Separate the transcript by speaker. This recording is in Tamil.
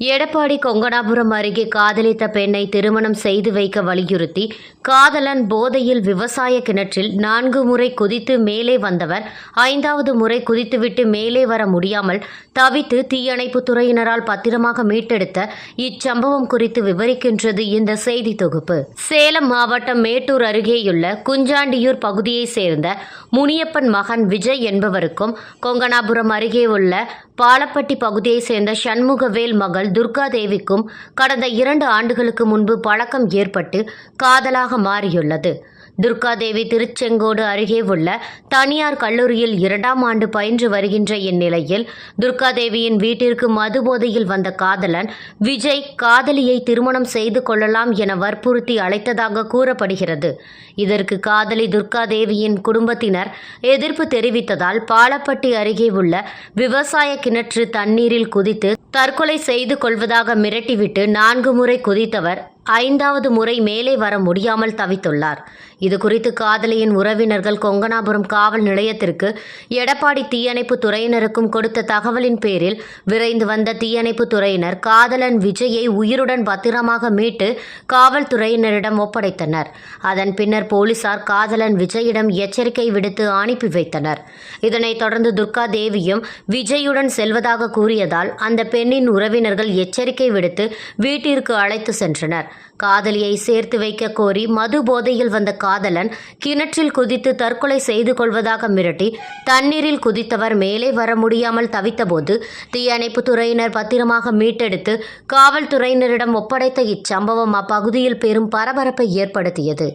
Speaker 1: எடப்பாடி கொங்கனாபுரம் அருகே காதலித்த பெண்ணை திருமணம் செய்து வைக்க வலியுறுத்தி காதலன் போதையில் விவசாய கிணற்றில் நான்கு முறை குதித்து மேலே வந்தவர் ஐந்தாவது முறை குதித்துவிட்டு மேலே வர முடியாமல் தவித்து தீயணைப்பு துறையினரால் பத்திரமாக மீட்டெடுத்த இச்சம்பவம் குறித்து விவரிக்கின்றது இந்த செய்தி தொகுப்பு. சேலம் மாவட்டம் மேட்டூர் அருகேயுள்ள குஞ்சாண்டியூர் பகுதியைச் சேர்ந்த முனியப்பன் மகன் விஜய் என்பவருக்கும் கொங்கனாபுரம் அருகே உள்ள பாலப்பட்டி பகுதியைச் சேர்ந்த சண்முகவேல் மகள் துர்கா துர்காதேவிக்கும் கடந்த இரண்டு ஆண்டுகளுக்கு முன்பு பழக்கம் ஏற்பட்டு காதலாக மாறியுள்ளது. துர்காதேவி திருச்செங்கோடு அருகே உள்ள தனியார் கல்லூரியில் இரண்டாம் ஆண்டு பயின்று வருகின்ற இந்நிலையில் துர்காதேவியின் வீட்டிற்கு மது போதையில் வந்த காதலன் விஜய் காதலியை திருமணம் செய்து கொள்ளலாம் என வற்புறுத்தி அழைத்ததாக கூறப்படுகிறது. இதற்கு காதலி துர்காதேவியின் குடும்பத்தினர் எதிர்ப்பு தெரிவித்ததால் பாலப்பட்டி அருகே உள்ள விவசாய கிணற்று தண்ணீரில் குதித்து தற்கொலை செய்து கொள்வதாக மிரட்டிவிட்டு நான்கு முறை குதித்தவர் ஐந்தாவது முறை மேலே வர முடியாமல் தவித்துள்ளார். இது குறித்து காதலியின் உறவினர்கள் கொங்கனாபுரம் காவல் நிலையத்திற்கு எடப்பாடி தீயணைப்பு துறையினருக்கும் கொடுத்த தகவலின் பேரில் விரைந்து வந்த தீயணைப்பு துறையினர் காதலன் விஜயை உயிருடன் பத்திரமாக மீட்டு காவல்துறையினரிடம் ஒப்படைத்தனர். அதன் பின்னர் போலீசார் காதலன் விஜயிடம் எச்சரிக்கை விடுத்து அனுப்பி வைத்தனர். இதனைத் தொடர்ந்து துர்கா தேவியும் விஜயுடன் செல்வதாக கூறியதால் அந்த பெண்ணின் உறவினர்கள் எச்சரிக்கை விடுத்து வீட்டிற்கு அழைத்து சென்றனர். காதலியை சேர்த்து வைக்க கோரி மது போதையில் வந்த காதலன் கிணற்றில் குதித்து தற்கொலை செய்து கொள்வதாக மிரட்டி தண்ணீரில் குதித்தவர் மேலே வர முடியாமல் தவித்தபோது தீயணைப்பு துறையினர் பத்திரமாக மீட்டெடுத்து காவல்துறையினரிடம் ஒப்படைத்த இச்சம்பவம் அப்பகுதியில் பெரும் பரபரப்பை ஏற்படுத்தியது.